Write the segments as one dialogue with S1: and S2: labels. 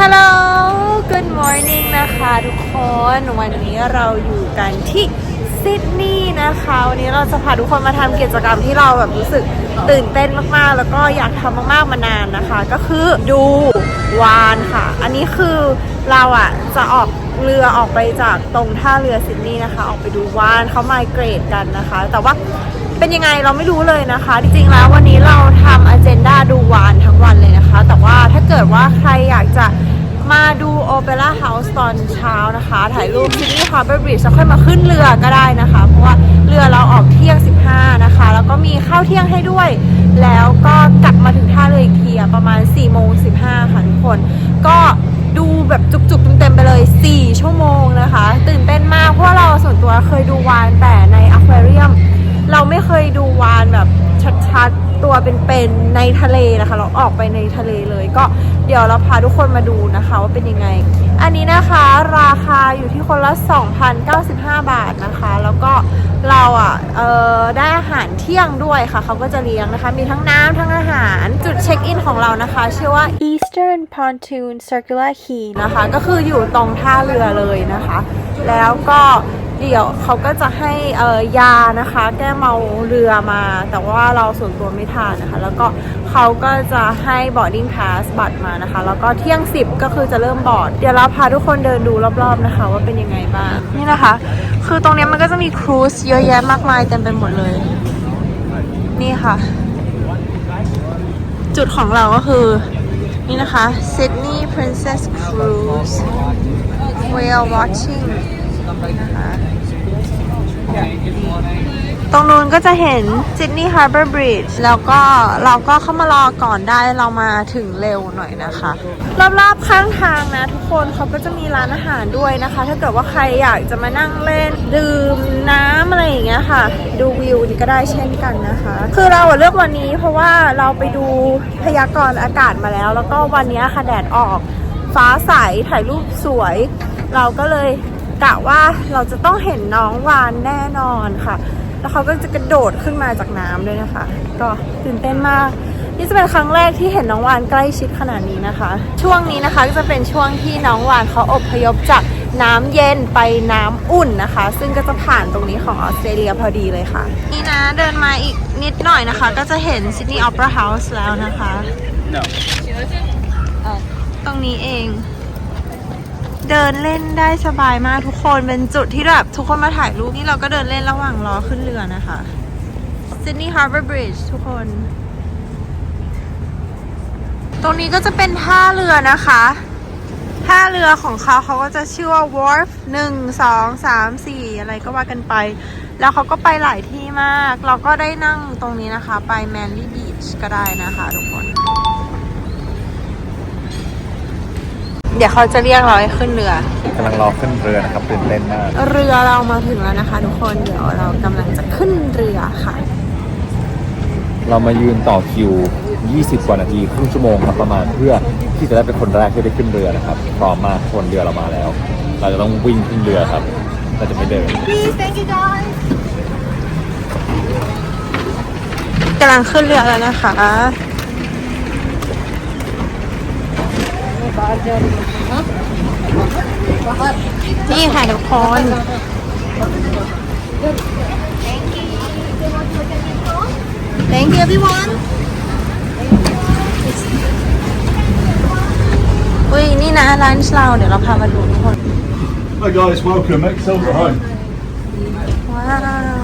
S1: ฮัลโหล Good morning นะคะทุกคน วันนี้เราอยู่กันที่ซิดนีย์นะคะ วันนี้เราจะพาทุกคนมาทำกิจกรรมที่เราแบบรู้สึกตื่นเต้นมากๆ แล้วก็อยากทำมากๆมานานนะคะ ก็คือดูวานค่ะ อันนี้คือเราอะจะออกเรือออกไปจากตรงท่าเรือซิดนีย์นะคะ ออกไปดูวานเขาไมเกรดกันนะคะ แต่ว่าเป็นยังไงเราไม่รู้เลยนะคะ จริงๆแล้ววันนี้เราทำอ g e n d a ดูวานทั้งวันเลยนะคะ แต่ว่า เกิดว่าใครอยากจะมาดูโอเปร่าเฮาส์ตอนเช้านะคะ ถ่ายรูปที่นี่ Harbor Bridge แล้วค่อยมาขึ้นเรือก็ได้นะคะ เพราะว่าเรือเราออกเที่ยง 15 นะคะ แล้วก็มีข้าวเที่ยงให้ด้วย แล้วก็กลับมาถึงท่าเรืออีกทีประมาณ4โมง15ค่ะทุกคน ก็ดูแบบจุกๆเต็มๆไปเลย 4 ชั่วโมงนะคะ ตื่น เป็นๆในทะเลนะคะ เราออกไปในทะเลเลยก็เดี๋ยวเราพาทุกคนมาดูนะคะว่าเป็นยังไง อันนี้นะคะราคาอยู่ที่คนละ 2,095 บาทนะคะ แล้วก็เราอะเออได้อาหารเที่ยงด้วยค่ะ เขาก็จะเลี้ยงนะคะ มีทั้งน้ำทั้งอาหารจุดเช็คอินของเรานะคะ ชื่อว่า Eastern Pontoon Circular Quay นะคะ ก็คืออยู่ตรงท่าเรือเลยนะคะ แล้วก็ เดี๋ยวเขาก็จะให้เอ่อยานะคะ แก้เมาเรือมา แต่ว่าเราส่วนตัวไม่ทานนะคะ แล้วก็เขาก็จะให้ boarding pass บัตรมานะคะ แล้วก็เที่ยง 10 ก็คือจะเริ่มบอร์ด เดี๋ยวเราพาทุกคนเดินดูรอบๆนะคะ ว่าเป็นยังไงบ้าง นี่นะคะ คือตรงนี้มันก็จะมีครูซเยอะแยะมากมายเต็มไปหมดเลย นี่ค่ะ จุดของเราก็คือ นี่นะคะ Sydney Princess Cruise Whale Watching นะคะตรงนู้นก็จะเห็น Sydney Harbour Bridge แล้วก็เราก็เข้ามารอก่อนได้เรามาถึงเร็วหน่อยนะคะ รอบๆข้างทางนะทุกคนเขาก็จะมีร้านอาหารด้วยนะคะ ถ้าเกิดว่าใครอยากจะมานั่งเล่น ดื่มน้ำอะไรอย่างเงี้ยค่ะ ดูวิวนี่ก็ได้เช่นกันนะคะ คือเราเลือกวันนี้เพราะว่าเราไปดูพยากรณ์อากาศมาแล้ว แล้วก็วันนี้ค่ะแดดออกฟ้าใสถ่ายรูปสวย เราก็เลย กะว่าเราจะต้องเห็นน้องวานแน่นอนค่ะ แล้วเขาก็จะกระโดดขึ้นมาจากน้ำด้วยนะคะ ก็ตื่นเต้นมาก นี่จะเป็นครั้งแรกที่เห็นน้องวานใกล้ชิดขนาดนี้นะคะ ช่วงนี้นะคะก็จะเป็นช่วงที่น้องวานเขาอพยพจากน้ำเย็นไปน้ำอุ่นนะคะ ซึ่งก็จะผ่านตรงนี้ของออสเตรเลียพอดีเลยค่ะ นี่นะเดินมาอีกนิดหน่อยนะคะ ก็จะเห็น Sydney Opera House แล้วนะคะ ตรงนี้เอง เดินเล่นได้สบายมากทุกคนเป็นจุดที่แบบทุกคนมาถ่ายรูปนี่เราก็เดินเล่นระหว่างรอขึ้นเรือนะคะ Sydney Harbour Bridge ทุกคน ตรงนี้ก็จะเป็นท่าเรือนะคะท่าเรือของเขาเขาก็จะชื่อว่า wharf หนึ่งสองสามสี่อะไรก็ว่ากันไป แล้วเขาก็ไปหลายที่มาก เราก็ได้นั่งตรงนี้นะคะ ไป Manly Beach ก็ได้นะคะทุกคน เดี๋ยวเขาจะเรียกเราให้ขึ้นเรือ
S2: กำลังรอขึ้นเรือนะครับตื่นเต้นมาก
S1: เรือเรามาถึงแล้วนะคะ ทุกคนเดี๋ยวเรากำลังจะขึ้นเรือค่ะ
S2: เรามายืนต่อคิว 20 กว่านาทีครึ่งชั่วโมงครับประมาณเพื่อที่จะได้เป็นคนแรกที่ได้ขึ้นเรือนะครับพร้อมมากคนเรือเรามาแล้ว เราจะต้องวิ่งขึ้นเรือครับเราจะไม่เดิน
S1: กำลังขึ้นเรือแล้วนะคะ นี่ค่ะทุกคน Thank you everyone อุ้ยนี่นะร้านเราเดี๋ยวเราพามาดูทุกคน
S3: Hi guys, welcome. Excel at home.
S1: ว้าว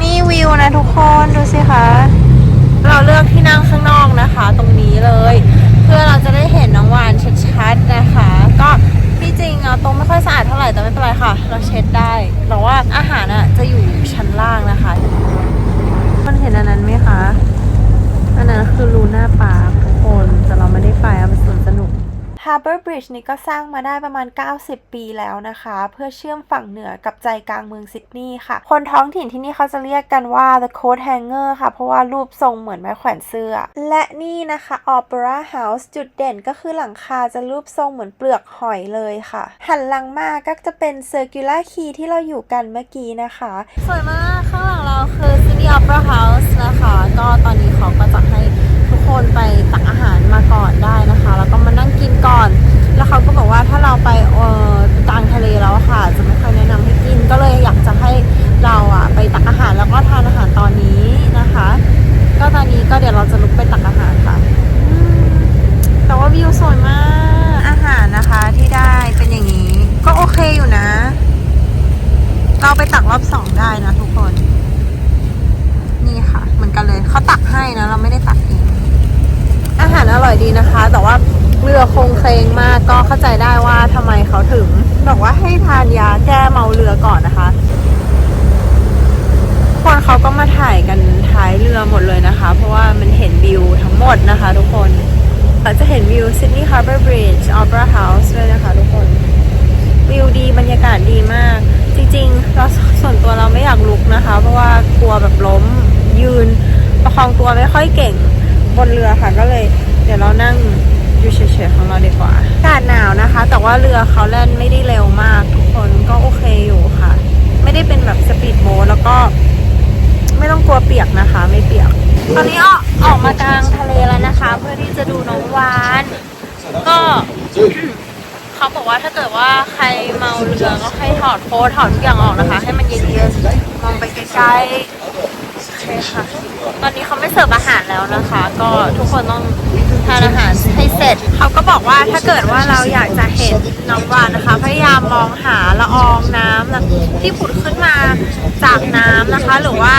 S1: นี่วิวนะทุกคน ดูสิคะ เราเลือกที่นั่งข้างนอกนะคะ ตรงนี้เลย เพื่อเราจะได้เห็นน้องวานชัดๆนะคะ ก็ที่จริงอะตรงไม่ค่อยสะอาดเท่าไหร่แต่ไม่เป็นไรค่ะ เราเช็ดได้แต่ว่าอาหารอะจะอยู่ชั้นล่างนะคะ มันเห็นอันนั้นไหมคะ Harbour Bridge นี่ก็สร้างมาได้ประมาณ 90 ปีแล้วนะคะ เพื่อเชื่อมฝั่งเหนือกับใจกลางเมืองซิดนีย์ค่ะ คนท้องถิ่นที่นี่เขาจะเรียกกันว่า the coat hanger ค่ะ เพราะว่ารูปทรงเหมือนไม้แขวนเสื้อ และนี่นะคะ Opera House จุดเด่นก็คือหลังคาจะรูปทรงเหมือนเปลือกหอยเลยค่ะ หันหลังมาก็จะเป็น circular key ที่เราอยู่กันเมื่อกี้นะคะ สวยมากข้างหลังเราคือ Sydney Opera House นะคะ ก็ตอนนี้เขาก็จะให้ คนไปตักอาหารมาก่อนได้นะคะ แล้วก็มานั่งกินก่อน แล้วเขาก็บอกว่าถ้าเราไปเออกลางทะเลแล้วค่ะ จะไม่ค่อยแนะนำให้กิน ก็เลยอยากจะให้เราอะไปตักอาหารแล้วก็ทานอาหารตอนนี้นะคะ ก็ตอนนี้ก็เดี๋ยวเราจะลุกไปตักอาหารค่ะ รือคงเคลงมากก็เข้าใจได้ว่าทำไมเขาถึง บอกว่าให้ทานยาแก้เมาเรือก่อนนะคะคนเขาก็มาถ่ายกันท้ายเรือหมดเลยนะคะ เพราะว่ามันเห็นวิวทั้งหมดนะคะ ทุกคนเราจะเห็นวิว Sydney Harbour Bridge Opera House ด้วยนะคะ ทุกคน วิวดีบรรยากาศดีมาก จริงๆเราส่วนตัวเราไม่อยากลุกนะคะ เพราะว่ากลัวแบบล้มยืน ประคองตัวไม่ค่อยเก่งบนเรือค่ะก็เลย เดี๋ยวเรานั่ง อยู่เฉยๆของเราดีกว่าอากาศหนาวนะคะ แต่ว่าเรือเขาแล่นไม่ได้เร็วมาก ทุกคนก็โอเคอยู่ค่ะ ไม่ได้เป็นแบบสปีดโบ๊ทแล้วก็ ไม่ต้องกลัวเปียกนะคะ ไม่เปียก ตอนนี้ออกออกมากลางทะเลแล้วนะคะ เพื่อที่จะดูน้องวาน ก็เขาบอกว่าถ้าเกิดว่าใครเมาเรือก็ให้ถอดโค้ทถอดทุกอย่างออกนะคะ ให้มันเย็นๆมองไปไกลๆ เคค่ะ ตอนนี้เขาไม่เสิร์ฟอาหารแล้วนะคะ ก็ทุกคนต้องทานอาหารให้เสร็จ เขาก็บอกว่าถ้าเกิดว่าเราอยากจะเห็นน้องวานนะคะ พยายามมองหาละอองน้ำที่ผุดขึ้นมาจากน้ำนะคะ หรือว่า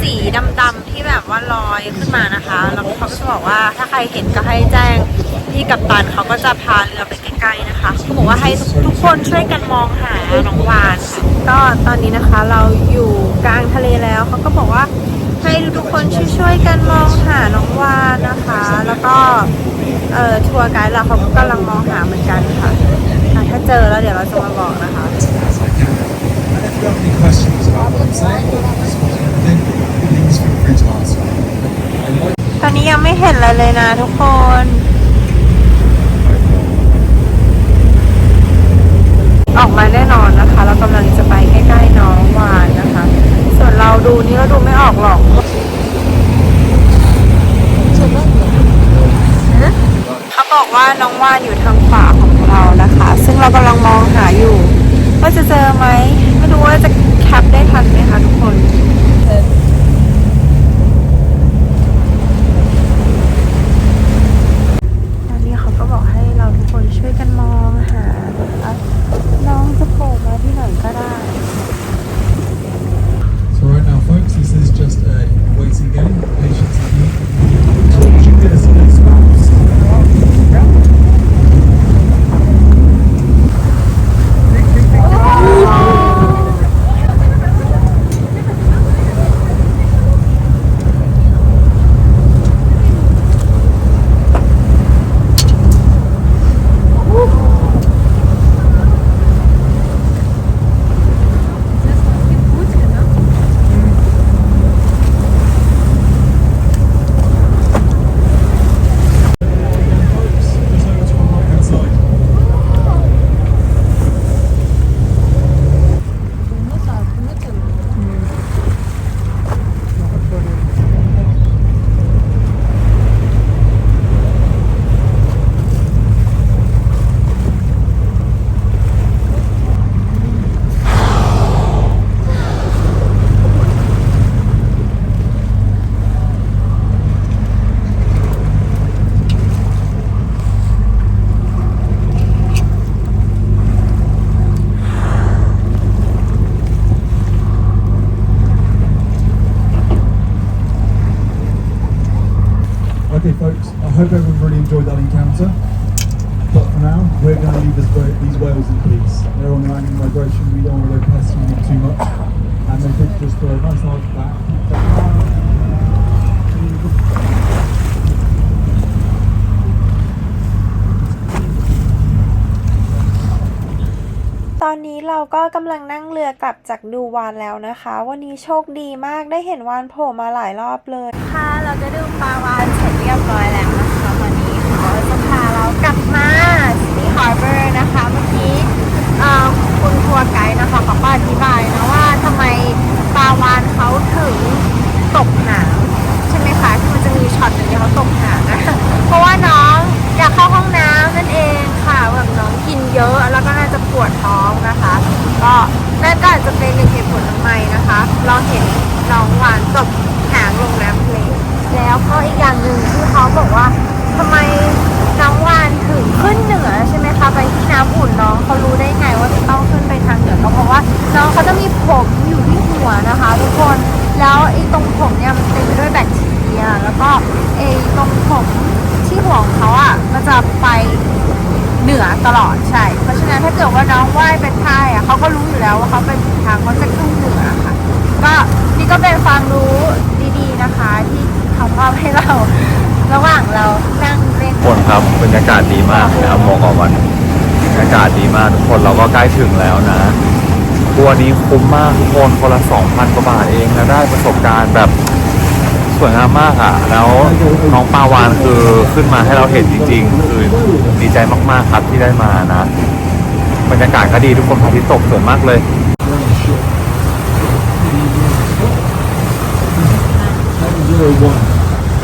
S1: สีดำๆที่แบบว่าลอยขึ้นมานะคะ แล้วเขาก็จะบอกว่าถ้าใครเห็นก็ให้แจ้งพี่กัปตันเขาก็จะพาเรือไปใกล้ๆนะคะเขาบอกว่าให้ทุกคนช่วยกันมองหาน้องวาน ก็ตอนนี้นะคะเราอยู่ วยๆกันมองหาน้องวานนะคะ แล้วก็เอ่อทัวร์ไกด์เราเขาก็กำลังมองหาเหมือนกันค่ะอะถ้าเจอแล้วเดี๋ยวเราจะมาบอกนะคะ
S4: And if you have any questions about what I'm saying, then please feel free to ask.
S1: ตอนนี้ยังไม่เห็นอะไรเลยนะทุกคน ออกมาแน่นอนนะคะ เรากำลังจะไปใกล้ๆน้องวานนะคะ ส่วนเราดูนี่เราดูไม่ออกหรอก เขาบอก ว่าน้องวานอยู่ทางขวาของเรานะคะ ซึ่งเรากำลังมองหาอยู่ ว่าจะเจอไหมไม่รู้ว่าจะแคปได้ทันไหมคะทุกคน ตอนนี้เขาก็บอกให้เราทุกคนช่วยกันมองหานะคะน้องจะโผล่มาที่ไหนก็ได้
S4: So right now, folks, this is just a waiting game. Patience is needed. You get a split spouse. Folks, just over to our right-hand side. 'Kay, folks, I hope everyone really enjoyed that encounter. But for now, we're going to leave this, wh- these whales in peace. They're on their annual migration. We don't want to go pestering them too much. And they think just for a nice large back.
S1: ตอนนี้เราก็กำลังนั่งเรือกลับจากดูวานแล้วนะคะ วันนี้โชคดีมากได้เห็นวานโผล่มาหลายรอบเลย ค่ะ เราจะดูปลาวานเสร็จเรียบร้อยแล้ว น้องหวานจบหางโรงแรมเพลงแล้วก็อีกอย่างหนึ่งที่เขาบอกว่าทำไมน้องวานถึงขึ้นเหนือใช่ไหมคะไปที่น้ำอุ่นน้องเขารู้ได้ไงว่าจะต้องขึ้นไปทางเหนือก็เพราะว่าน้องเขาจะมีผมอยู่ที่หัวนะคะ ทุกคนแล้วไอ้ตรงผมเนี่ยมันเต็มด้วยแบคทีเรียแล้วก็ไอ้ตรงผมที่หัวของเขาอะมันจะไปเหนือตลอดใช่ เพราะฉะนั้นถ้าเกิดว่าน้องว่ายเป็นไทยอะเขาก็รู้อยู่แล้วว่าเขาเป็นทางเขาจะขึ้นเหนือค่ะ ก็ ก็เป็นความรู้ดีๆนะคะ ที่เขามอบให้เรา ระหว่างเรานั่งเล่น
S2: คนครับบรรยากาศดีมากนะครับมองออกมาบรรยากาศดีมากทุกคนเราก็ใกล้ถึงแล้วนะตัวนี้คุ้มมากทุกคนคนละ2,000กว่าบาทเองแล้วได้ประสบการณ์แบบสวยงามมากอะ แล้วน้องปาวานคือขึ้นมาให้เราเห็นจริง ๆ คือดีใจมากๆครับที่ได้มานะ บรรยากาศก็ดีทุกคนพระอาทิตย์ตกสวยมากเลย
S4: Zero one.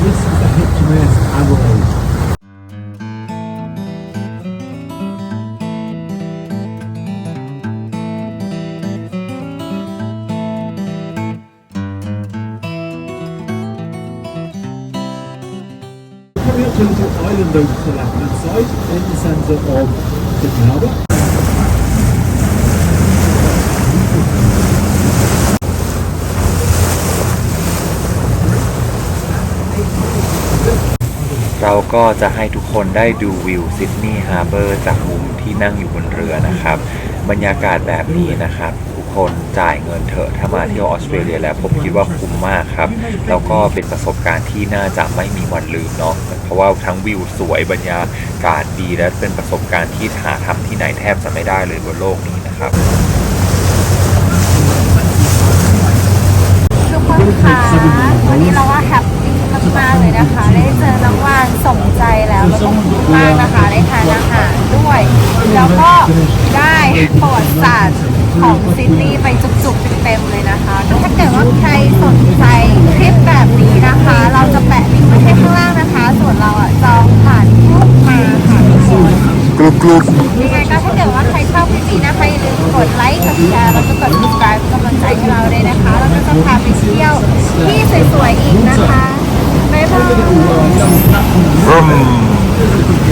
S4: This is the HMS Adelaide. 'Coming up to little island over to the left-hand side in the centre of Sydney Harbour.
S2: ก็จะให้ทุกคนได้ดูวิวซิดนีย์ฮาร์เบอร์จากมุมที่นั่งอยู่บนเรือนะครับ บรรยากาศแบบนี้นะครับ ทุกคนจ่ายเงินเถอะถ้ามาเที่ยวออสเตรเลียแล้วผมคิดว่าคุ้มมากครับ แล้วก็เป็นประสบการณ์ที่น่าจะไม่มีวันลืมเนาะเพราะว่าทั้งวิวสวยบรรยากาศดีและเป็นประสบการณ์ที่หาทำที่ไหนแทบจะไม่ได้เลยบนโลกนี้นะครับ
S1: ทุกคนคะวันนี้เราว่า นะคะได้เจอน้องวานสมใจแล้วแล้วก็คุ้มมากนะคะได้ทานอาหารด้วย แล้วก็ได้ประวัติศาสตร์ของซิดนีย์ไปจุกๆเต็มๆเลยนะคะถ้าเกิดว่าใครสนใจคลิปแบบนี้นะคะ เราจะแปะลิงก์ไว้ให้ข้างล่างนะคะ ส่วนเราอะจองผ่านกรุ๊ปมาค่ะทุกคน
S2: กรุบกรุบ
S1: ยังไงก็ถ้าเกิดว่าใครชอบคลิปนี้นะคะอย่าลืมกดไลค์กดแชร์แล้วก็กด subscribe เป็นกำลังใจให้เราเลยนะคะเราก็จะพาไปเที่ยวที่สวยๆอีกนะคะ Vroom.